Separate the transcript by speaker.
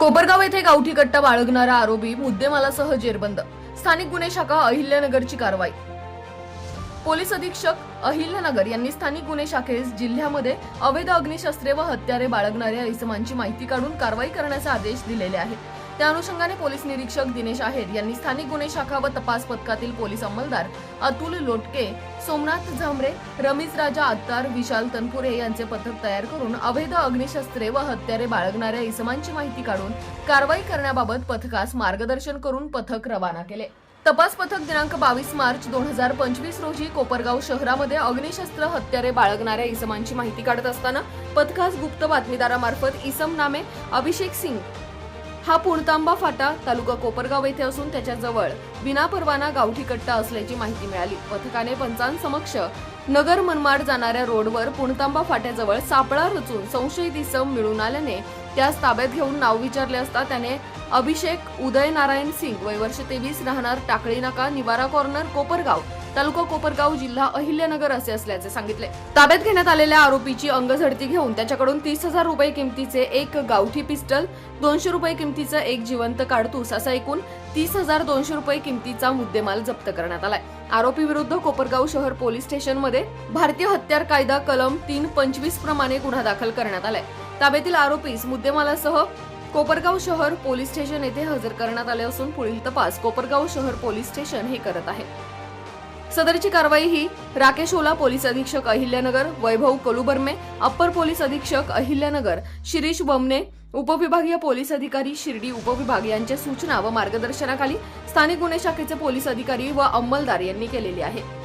Speaker 1: कोपरगाव येथे गावठी कट्टा बाळगणारा आरोपी मुद्देमालासह जेरबंद. स्थानिक गुन्हे शाखा अहिल्यानगरची कारवाई. पोलीस अधीक्षक अहिल्यानगर यांनी स्थानिक गुन्हे शाखेस जिल्ह्यामध्ये अवैध अग्निशस्त्रे व हत्यारे बाळगणाऱ्या इसमांची माहिती काढून कारवाई करण्याचे आदेश दिलेले आहेत. त्या अनुषंगाने पोलीस निरीक्षक दिनेश आहेर यांनी स्थानिक गुन्हे शाखा व तपास पथकातील पोलीस अंमलदार अतुल लोटके सोमनाथ झांबरे रमीज राजा अत्तार विशाल तनपुरे यांचे पथक तयार करून अवैध अग्निशस्त्रे व हत्यारे बाळगणाऱ्या इसमांची माहिती काढून कारवाई करण्याबाबत पथकास मार्गदर्शन करून पथक रवाना केले. तपास पथक दिनांक बावीस मार्च दोन हजार पंचवीस रोजी कोपरगाव शहरामध्ये अग्निशस्त्र हत्यारे बाळगणाऱ्या इसमांची माहिती काढत असताना पथकास गुप्त बातमीदारामार्फत इसम नामे अभिषेक सिंग हा पुणतांबा फाटा तालुका कोपरगाव येथे असून त्याच्याजवळ विनापरवाना गावठी कट्टा असल्याची माहिती मिळाली. पथकाने पंचांसमक्ष नगर मनमाड जाणाऱ्या रोडवर पुणतांबा फाट्याजवळ सापळा रचून संशयित इसम मिळून आल्याने त्यास ताब्यात घेऊन नाव विचारले असता त्याने अभिषेक उदय नारायण सिंग वय वर्ष तेवीस राहणार टाकळी नाका निवारा कॉर्नर कोपरगाव तालुका कोपरगाव जिल्हा अहिल्यानगर असे असल्याचे सांगितले. ताब्यात घेण्यात आलेल्या आरोपीची अंगझडती घेऊन त्याच्याकडून तीस हजार रुपये किमतीचे एक गावठी पिस्टल दोनशे रुपये किमतीचं एक जिवंत काडतूस असा एकूण तीस हजार दोनशे रुपये किमतीचा मुद्देमाल जप्त करण्यात आलाय. आरोपी विरुद्ध कोपरगाव शहर पोलीस स्टेशनमध्ये भारतीय हत्यार कायदा कलम तीन पंचवीस प्रमाणे गुन्हा दाखल करण्यात आलाय. ताब्यातील आरोपीस मुद्देमालासह कोपरगाव शहर पोलीस स्टेशन येथे हजर करण्यात आले असून पुढील तपास कोपरगाव शहर पोलीस स्टेशन हे करत आहे. सदरची कारवाई ही राकेश ओला पोलीस अधीक्षक अहिल्यानगर वैभव कलुबर्मे अप्पर पोलीस अधीक्षक अहिल्यानगर शिरीष बमने उपविभागीय पोलीस अधिकारी शिर्डी उपविभाग यांच्या सूचना व मार्गदर्शनाखाली स्थानिक गुन्हे शाखेचे पोलीस अधिकारी व अंमलदार यांनी केलेली आहे.